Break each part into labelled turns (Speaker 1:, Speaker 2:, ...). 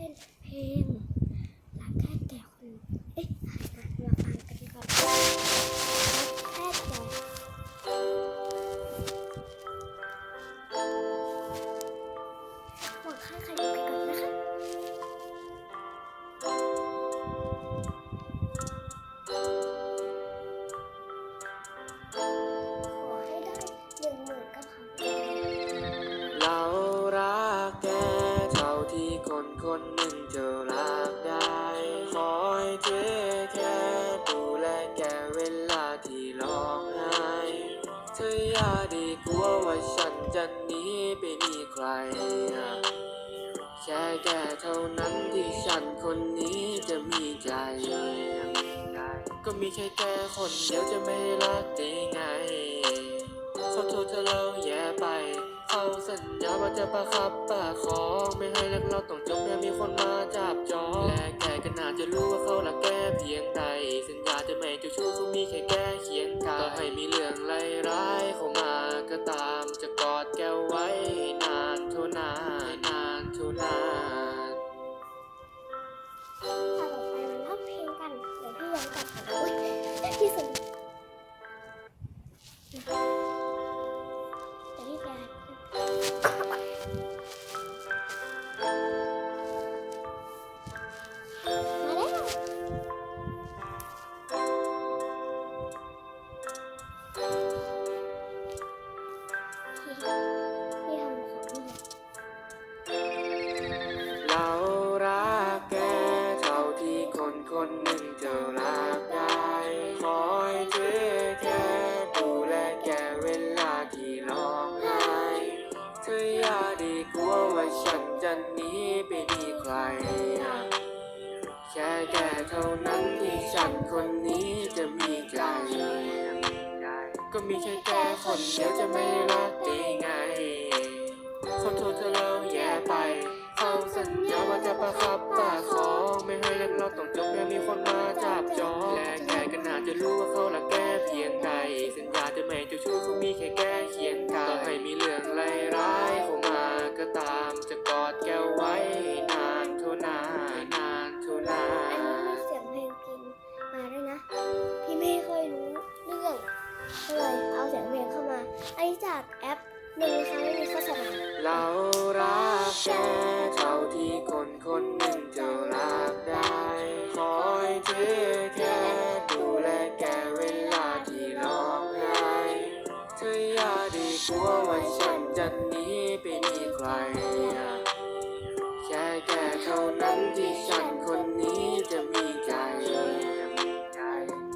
Speaker 1: ต้นเพลงรักแค่แก่คน เอ๊ะอะมาฟังกันก่อน คนหนึ่ง
Speaker 2: จะรักได้คอยเทแค่ดูแลแกเวลาที่ร้องไห้เธออย่าดีกลัวว่าฉันจะหนีไปมีใคร แค่แกเท่านั้นที่ฉันคนนี้จะมีใจ ก็มีแค่แกคนเดียวจะไม่รักได้ไงขอโทษเธอเราแย่ไป เขาสัญญาว่าจะประคับประคองไม่ให้รักเราต้องจบแค่มีคนมาจับจองและแกก็น่าจะรู้ว่าเขารักแกเพียงใดสัญญาจะไม่จะชู้เขามีแค่แกเคียงกายต่อให้มีเรื่องไร้ายเข้ามาก็ตามจะกอดแกไว้นานเท่านานนานเท่านาน
Speaker 1: อยเท
Speaker 2: แค่ดูแลแกเวลาที่ร้องไห้เธออย่าดีกลัวว่าฉันจะหนีไปมีใคร แค่แกเท่านั้นที่ฉันคนนี้จะมีใจ ก็มีแค่แกคนเดียวจะไม่รักได้ไงขอโทษเธอเราแย่ไป เขาสัญญาว่าจะประคับปร ดแกไว้ให้นานเท่านานนานเท่านาน
Speaker 1: อันนี้มีเสียงเพลงกินมาด้วยนะ พี่ไม่เคยรู้เรื่องเลยเอาเสียงเพลงเข้ามาอันนี้จากแอปหนึ่งนะคะไม่มีโฆษณา
Speaker 2: เรารักแกเท่าที่คนคนหนึ่งจะรักได้คอยเทแค่ดูแลแกเวลาที่ร้องไห้เธออย่าดีกลัวว่าฉันจะหนีไปมีใคร เท่านั้นที่ฉันคนนี้จะมีใจ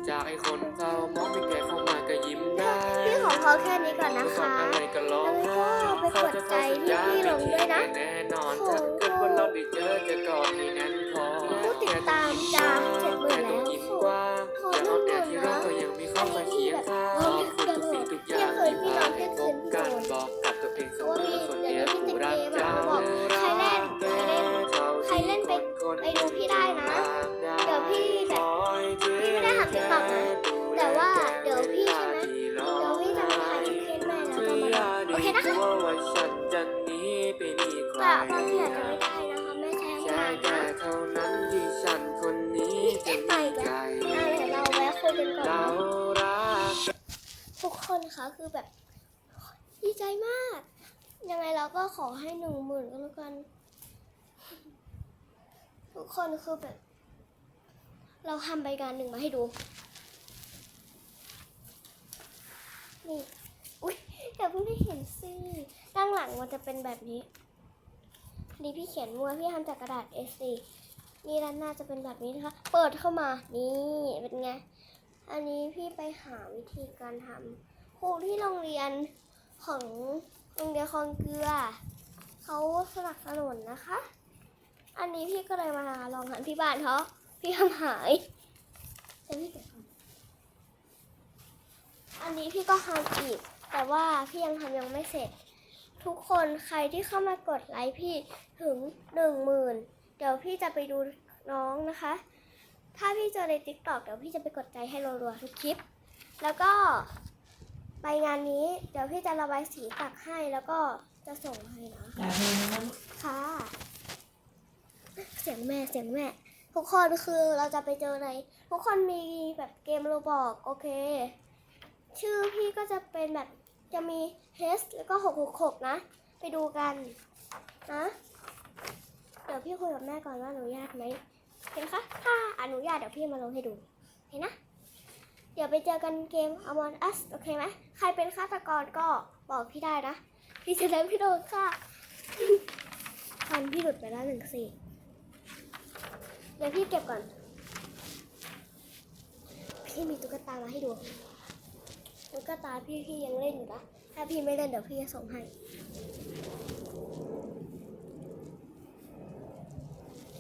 Speaker 2: จากไอ้คนเศร้ามองไม่แกเข้ามาก็ยิ้มได้
Speaker 1: พี่ขอเขาแค่นี้ก่อนนะ
Speaker 2: เมื่อก่อ
Speaker 1: คะ
Speaker 2: อะไรก็ร้องไห้
Speaker 1: แล้วก็ไปกดใจที่พี่ลงด้วยนะ
Speaker 2: แน่นอนถ้าเกิดว่าเราได้เจอจะกอดให้แน่นพอ
Speaker 1: ผู้ติดตามจะเจ็ดหมื่น ไปดูพี่ได้นะ เดี๋ยวพี่แบบพี่ไม่ได้ทำติ๊กต็อกนะ แต่ว่าเดี๋ยวพี่ใช่ไหมเดี๋ยวพี่จะมาถ่ายคลิปเค้นแม่แล้วก็มาลงโอเคนะคะ
Speaker 2: ว่าฉันจะหนีไปมีใคร
Speaker 1: แต่บางทีอาจจะไม่ได้นะคะแม่ใช้
Speaker 2: แค่
Speaker 1: ทาง
Speaker 2: แก
Speaker 1: นะ
Speaker 2: เท่านั้นที่ฉันคนนี้จะมีใจ
Speaker 1: อ่าเดี๋ยวเราแวะคุยกันก่อน
Speaker 2: เรา
Speaker 1: นะ
Speaker 2: รัก
Speaker 1: ทุกคนคะคือแบบดีใจมาก ยังไงเราก็ขอให้หนึ่งหมื่นก็แล้วกัน ทุกคนคือแบบ เราทำใบงานหนึ่งมาให้ดู นี่ อุ้ยเดี๋ยวเพิ่งได้เห็นสิด้านหลังมันจะเป็นแบบนี้นนี้พี่เขียนมัวพี่ทำจากกระดาษ A4 นี่ด้านหน้าจะเป็นแบบนี้นะคะ เปิดเข้ามา นี่เป็นไง อันนี้พี่ไปหาวิธีการทำครูที่โรงเรียนของโรงเรียนคลองเกลือ เขาสนับสนุนนะคะ อันนี้พี่ก็เลยมาลองทำที่บ้านเพราะพี่ทำหายเดี๋ยวพี่เก็บก่อนอันนี้พี่ก็ทำอีก แต่ว่าพี่ยังทำยังไม่เสร็จ ทุกคนใครที่เข้ามากดไลค์พี่ถึงหนึ่งหมื่นเดี๋ยวพี่จะไปดูน้องนะคะ ถ้าพี่เจอในติ๊กต็อกเดี๋ยวพี่จะไปกดใจให้รัวๆทุกคลิป แล้วก็ไปงานนี้เดี๋ยวพี่จะระบายสีตักให้แล้วก็จะส่งให้นะ
Speaker 3: อย่าเพลงนะ
Speaker 1: ค่ะเสียง แม่เสียงแม่ ทุกคนคือเราจะไปเจอใน ทุกคนมีแบบเกมโรบอกโอเค ชื่อพี่ก็จะเป็นแบบจะมี H แล้วก็666นะ ไปดูกันนะเดี๋ยวพี่คุยกับแม่ก่อนว่าอนุญาตไหมเห็นคะถ้าอนุญาตเดี๋ยวพี่มาลงให้ดูเห็นนะ เดี๋ยวไปเจอกันเกม Among Us โอเคไหมใครเป็นฆาตกรก็บอกพี่ได้นะ พี่จะได้พี่โดนฆ่าฟันพี่หลุดไปแล้วหนึ่งสี่ เดี๋ยวพี่เก็บก่อน พี่มีตุ๊กตามาให้ดู ตุ๊กตาพี่พี่ยังเล่นอยู่นะ ถ้าพี่ไม่เล่นเดี๋ยวพี่จะส่งให้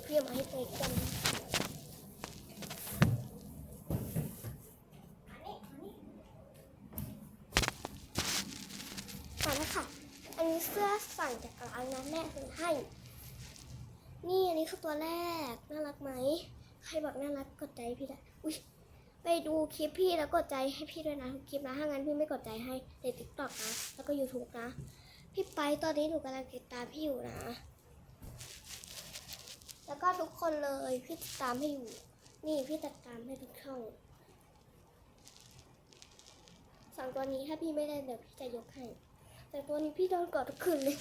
Speaker 1: พี่มาให้เตยกันมาแล้วค่ะ อันนี้เสื้อสั่งจากร้านนะแม่ซื้อให้ นี่อันนี้คือตัวแรก น่ารักไหม ใครบอกน่ารักกดใจใพี่ได้อุ้ยไปดูคลิปพี่แล้วกดใจให้พี่ด้วยนะทุกคลิปนะ ถ้างั้นพี่ไม่กดใจให้ในติ๊กต็อกนะ แล้วก็ YouTube นะ พี่ไปตอนนี้หนูกำลังติดตามพี่อยู่นะ แล้วก็ทุกคนเลยพี่ติดตามให้อยู่ นี่พี่ติดตามให้ทุกช่องสองตัวนี้ถ้าพี่ไม่ได้เดี๋ยวพี่จะยกให้ แต่ตัวนี้พี่โดนกดทุกคืนเลย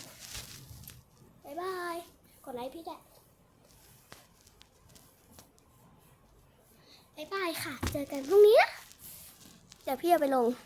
Speaker 1: บายบาย กดไลค์พี่แดะายบายค่ะ เจอกันพรุ่งนี้นะเดี๋ยวพี่จะไปลง